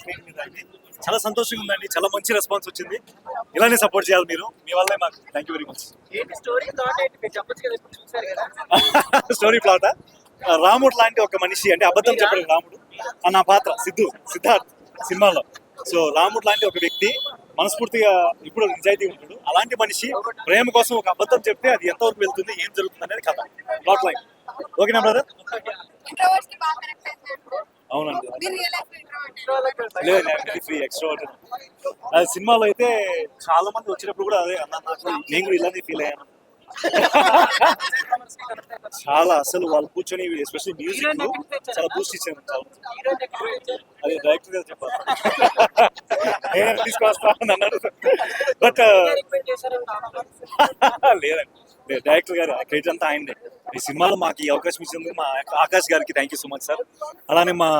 Screen మీద అండి. చాలా సంతోషంగా ఉందండి. చాలా మంచి రెస్పాన్స్ వచ్చింది. ఇలానే సపోర్ట్ చేయాలి మీరు. మీ వల్లే మాకు. Thank you very much story plot రాముడు లాంటి ఒక మనిషి అంటే అబద్ధం చెప్పడం రాముడు. ఆ నా పాత్ర సిద్ధు సిద్ధార్థ్ సినిమాలో. సో రాముడు లాంటి ఒక వ్యక్తి మనస్ఫూర్తిగా ఇప్పుడు నిజాయితీ ఉంటాడు. అలాంటి మనిషి ప్రేమ కోసం ఒక అబద్ధం చెప్తే అది ఎంతవరకు వెళ్తుంది ఏం జరుగుతుంది అనేది కథ. ప్లాట్ లైన్ ఓకేనా బ్రదర్ అవునండి. లేదు ఫ్రీ ఎక్స్ట్రా అది సినిమాలో అయితే చాలా మంది వచ్చినప్పుడు కూడా అదే అన్న నాకు నేను కూడా ఇలానే ఫీల్ అయ్యాను. చాలా అసలు వాళ్ళు కూర్చొని ఎస్పెషల్లీ మ్యూజిక్ చాలా బూస్ట్ ఇచ్చాను చాలా అదే డైరెక్టర్ గారు చెప్పాలి నేను తీసుకొస్తా అని అన్నాడు. బట్ లేదండి. లేదు, డైరెక్టర్ గారు క్రెడిట్ అంతా ఆయనదే. ఈ సినిమాలో మాకు ఈ అవకాశం ఇచ్చినందుకు మా ఆకాష్ గారికి thank you so much sir అలానే మా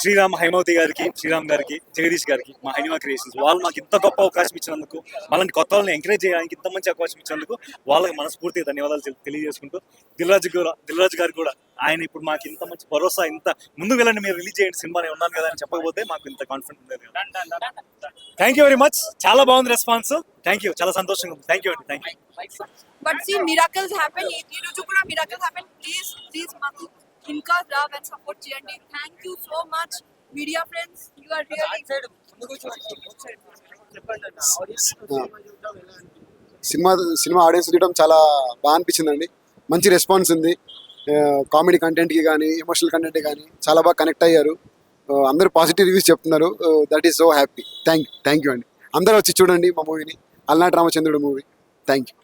శ్రీరామ్ హైమవతి గారికి శ్రీరామ్ గారికి జగదీష్ గారికి మా హైనిమా క్రియేషన్స్ వాళ్ళు మాకు ఇంత గొప్ప అవకాశం ఇచ్చినందుకు మనల్ని కొత్త వాళ్ళని ఎంకరేజ్ చేయడానికి ఇంత మంచి అవకాశం ఇచ్చినందుకు వాళ్ళకి మనస్ఫూర్తిగా ధన్యవాదాలు తెలియజేసుకుంటూ దిల్రాజు కూడా దిల్రాజు గారు కూడా ఆయన ఇప్పుడు మాకు ఇంత మంచి భరోసా ఇంత ముందు వెళ్ళండి మీరు రిలీజ్ చేయండి సినిమా నేను ఉన్నాను కదా అని చెప్పకపోతే మాకు ఇంత కాన్ఫిడెంట్ ఉండేది థ్యాంక్ యూ వెరీ మచ్ చాలా బాగుంది రెస్పాన్స్ థ్యాంక్ యూ చాలా సంతోషంగా ఉంది. థ్యాంక్ యూ అండి. Thank you but see miracles happen ఈ రోజు కూడా మిరాకల్స్ హ్యాపెన్ ప్లీజ్ ప్లీజ్ మాకు ఇంకా లవ్ అండ్ సపోర్ట్ చేయండి. Thank you so much media friends you are really చెప్పండి అన్న ఆడియన్స్ సినిమా సినిమా ఆడియన్స్ చూడడం చాలా బాగా అనిపించిందండి. మంచి రెస్పాన్స్ ఉంది. కామెడీ కంటెంట్కి కానీ ఎమోషనల్ కంటెంట్ కానీ చాలా బాగా కనెక్ట్ అయ్యారు. అందరూ పాజిటివ్ రివ్యూస్ చెప్తున్నారు. That is so happy thank thank you అండి. అందరూ వచ్చి చూడండి మా మూవీని అల్నాటి రామచంద్రుడు మూవీ థ్యాంక్ యూ